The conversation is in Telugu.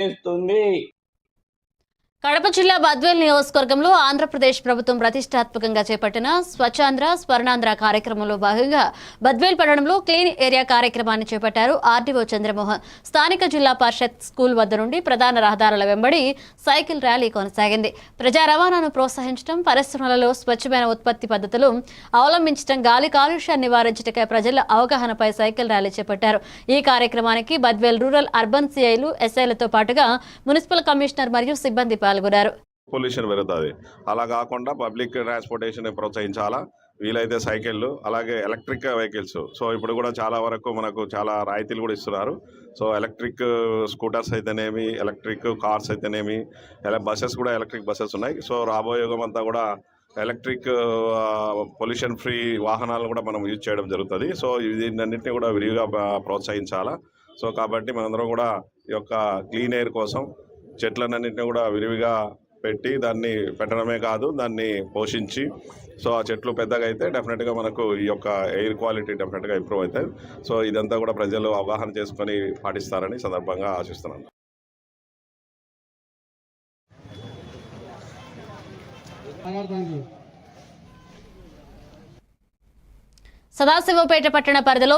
చేస్తుంది కడప జిల్లా బద్వేల్ నియోజకవర్గంలో ఆంధ్రప్రదేశ్ ప్రభుత్వం ప్రతిష్టాత్మకంగా చేపట్టిన స్వచ్ఛాంధ్ర స్వర్ణాంధ్ర కార్యక్రమంలో భాగంగా బద్వేల్ పట్టణంలో క్లీన్ ఏరియా కార్యక్రమాన్ని చేపట్టారు ఆర్డీఓ చంద్రమోహన్. స్థానిక జిల్లా పరిషత్ స్కూల్ వద్ద నుండి ప్రధాన రహదారుల వెంబడి సైకిల్ ర్యాలీ కొనసాగింది. ప్రజా రవాణాను ప్రోత్సహించడం పరిశ్రమలలో స్వచ్ఛమైన ఉత్పత్తి పద్ధతులు అవలంబించడం గాలి కాలుష్యాన్ని నివారించటకై ప్రజల అవగాహనపై సైకిల్ ర్యాలీ చేపట్టారు. ఈ కార్యక్రమానికి బద్వేల్ రూరల్ అర్బన్ సిఐలు ఎస్ఐలతో పాటుగా మున్సిపల్ కమిషనర్ మరియు సిబ్బంది పాల్గొన్నారు. పొల్యూషన్ పెరుగుతుంది. అలా కాకుండా పబ్లిక్ ట్రాన్స్పోర్టేషన్ ప్రోత్సహించాలా? వీలైతే సైకిళ్ళు అలాగే ఎలక్ట్రిక్ వెహికల్స్. సో ఇప్పుడు కూడా చాలా వరకు మనకు చాలా రాయితీలు కూడా ఇస్తున్నారు. సో ఎలక్ట్రిక్ స్కూటర్స్ అయితేనేమి ఎలక్ట్రిక్ కార్స్ అయితేనేమి బస్సెస్ కూడా ఎలక్ట్రిక్ బస్సెస్ ఉన్నాయి. సో రాబోయే యుగం అంతా కూడా ఎలక్ట్రిక్ పొల్యూషన్ ఫ్రీ వాహనాలను కూడా మనం యూజ్ చేయడం జరుగుతుంది. సో దీన్నింటినీ కూడా విరివిగా ప్రోత్సహించాలా? సో కాబట్టి మనందరం కూడా ఈ యొక్క క్లీన్ ఎయిర్ కోసం చెట్లన్నింటినీ కూడా విరివిగా పెట్టి దాన్ని పెట్టడమే కాదు దాన్ని పోషించి సో ఆ చెట్లు పెద్దగా అయితే డెఫినెట్గా మనకు ఈ యొక్క ఎయిర్ క్వాలిటీ డెఫినెట్గా ఇంప్రూవ్ అవుతుంది సో ఇదంతా కూడా ప్రజలు అవగాహన చేసుకొని పాటిస్తారని సందర్భంగా ఆశిస్తున్నాను. సదాశివపేట పట్టణ పరిధిలో